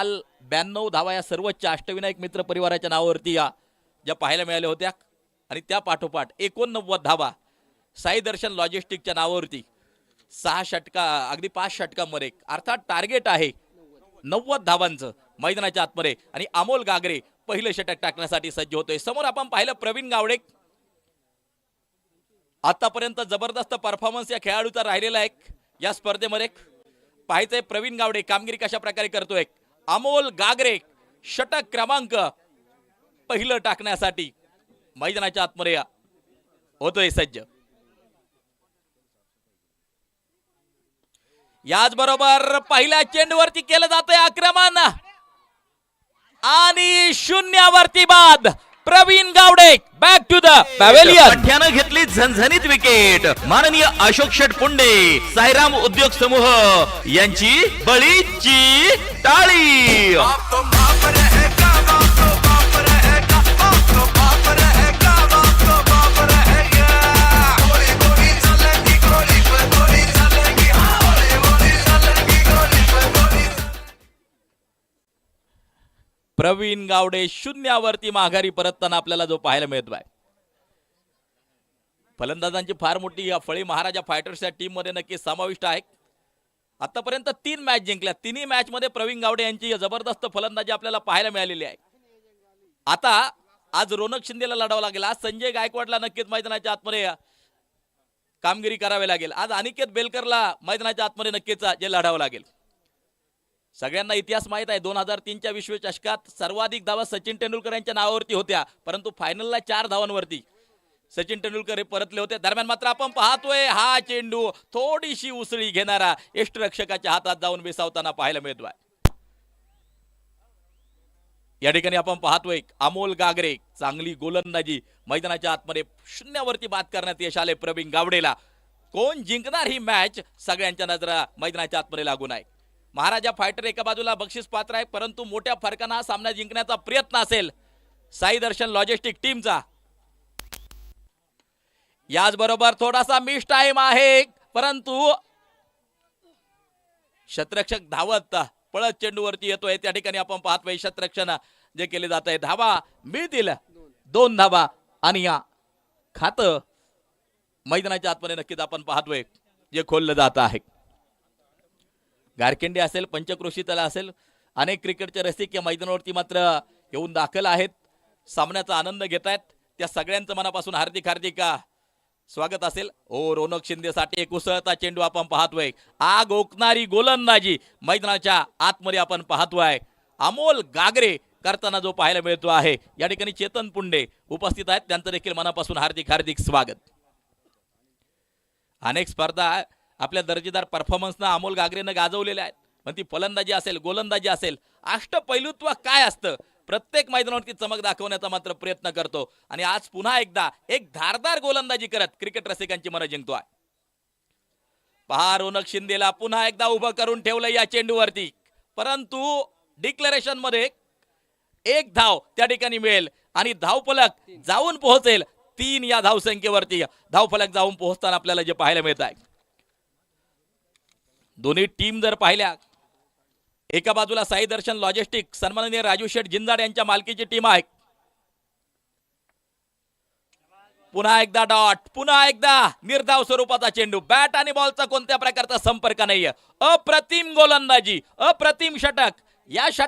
काल ब्याण्णव धावा या सर्वोच्च अष्टविनायक मित्र परिवाराच्या नावावरती या ज्या पाहायला मिळाल्या होत्या. आणि त्या पाठोपाठ एकोणनव्वद धावा साई दर्शन लॉजिस्टिकच्या नावावरती सहा षटका अगदी पाच षटकांमध्ये अर्थात टार्गेट आहे नव्वद धावांचं मैदानाच्या आतमध्ये. आणि अमोल गागरे पहिलं षटक टाकण्यासाठी सज्ज होतोय. समोर आपण पाहिलं प्रवीण गावडे. आतापर्यंत जबरदस्त परफॉर्मन्स या खेळाडूचा राहिलेला आहे या स्पर्धेमध्ये पाहायचंय प्रवीण गावडे कामगिरी कशा प्रकारे करतोय अमोल गागरे षटक क्रमांक पहिलं टाकण्यासाठी मैदानाच्या आतमध्ये होतोय सज्ज. याचबरोबर पहिल्या चेंडूवरती केलं जातंय आक्रमण. आणि शून्यावरती बाद. Praveen Gawade back to the pavilion पठ्यानं घेतली झणझणीत विकेट माननीय अशोक शेट पुंडे साईराम उद्योग समूह यांची बळीची टाळी. प्रवीण गावडे शून्यावरती माघारी परतताना आपल्याला जो पाहायला मिळतो आहे फलंदाजांची फार मोठी या फळी महाराजा फायटर्स या टीममध्ये नक्की समाविष्ट आहे. आतापर्यंत तीन मॅच जिंकल्या. तिन्ही मॅच मध्ये प्रवीण गावडे यांची जबरदस्त फलंदाजी आपल्याला पाहायला मिळालेली आहे. आता आज रोनक शिंदेला लढावं लागेल. आज संजय गायकवाडला नक्कीच मैदानाच्या आतमध्ये कामगिरी करावी लागेल. आज अनिकेत बेलकरला मैदानाच्या आतमध्ये नक्कीच जे लढावं लागेल. सगळ्यांना इतिहास माहीत आहे. दोन हजार तीनच्या विश्वचषकात सर्वाधिक धावा सचिन तेंडुलकर यांच्या नावावरती होत्या. परंतु फायनलला चार धावांवरती सचिन तेंडुलकर हे परतले होते. दरम्यान मात्र आपण पाहतोय हा चेंडू थोडीशी उसळी घेणारा यष्टरक्षकाच्या हातात जाऊन बेसावताना पाहायला मिळतोय या ठिकाणी आपण पाहतोय अमोल गागरे चांगली गोलंदाजी मैदानाच्या आतमध्ये शून्यावरती बाद करण्यात यश आले प्रवीण गावडेला. कोण जिंकणार ही मॅच सगळ्यांच्या नजरा मैदानाच्या आतमध्ये लागून आहे. महाराजा फायटर एका बाजूला बक्षीस पात्र आहे परंतु मोठ्या फरकानं हा सामना जिंकण्याचा प्रयत्न असेल. साई दर्शन लॉजिस्टिक टीमचा. याचबरोबर थोडासा मिस टाइम आहे परंतु शतरक्षक धावत पळत चेंडूवरती येतोय. त्या ठिकाणी आपण पाहतोय शतरक्षण जे केले जात आहे धावा मिळतील. दोन धावा आणि या खात मैदानाच्या आतमध्ये नक्कीच आपण पाहतोय जे खोललं जात आहे. गारकेंडे असेल पंचक्रोशी तला असेल अनेक क्रिकेटचे रसिक या मैदानावरती मात्र येऊन दाखल आहेत. सामन्याचा आनंद घेत आहेत त्या सगळ्यांचं मनापासून हार्दिक हार्दिक स्वागत असेल. ओ रोनक शिंदेसाठी एक उसळता चेंडू आपण पाहतोय. आग ओकणारी गोलंदाजी मैदानाच्या आतमध्ये आपण पाहतोय. अमोल गागरे करताना जो पाहायला मिळतो आहे. या ठिकाणी चेतन पुंडे उपस्थित आहेत. त्यांचं देखील मनापासून हार्दिक हार्दिक स्वागत. अनेक स्पर्धा आपल्या दर्जेदार परफॉर्मन्सनं अमोल गागरेनं गाजवलेल्या आहेत. मग ती फलंदाजी असेल गोलंदाजी असेल अष्टपैलुत्व काय असतं? प्रत्येक मैदानावरती चमक दाखवण्याचा मात्र प्रयत्न करतो. आणि आज पुन्हा एकदा एक धारदार गोलंदाजी करत क्रिकेट रसिकांची मनं जिंकतोय. पहा रोनक शिंदेला पुन्हा एकदा उभं करून ठेवलं या चेंडूवरती. परंतु डिक्लेरेशनमध्ये एक धाव त्या ठिकाणी मिळेल आणि धावफलक जाऊन पोहोचेल तीन या धावसंख्येवरती. धावफलक जाऊन पोहोचताना आपल्याला जे पाहायला मिळत आहे दोन्ही टीम जर पाहिल्या एका बाजूला साई दर्शन लॉजिस्टिक सन्माननीय राजू शेठ जिंदाड यांच्या मालकीची टीम आहे. पुन्हा एकदा डॉट पुन्हा एकदा निर्धाव स्वरूपाचा चेंडू. बॅट आणि बॉलचा कोणत्या प्रकारचा संपर्क नाहीये. अप्रतिम गोलंदाजी अप्रतिम षटक. या षट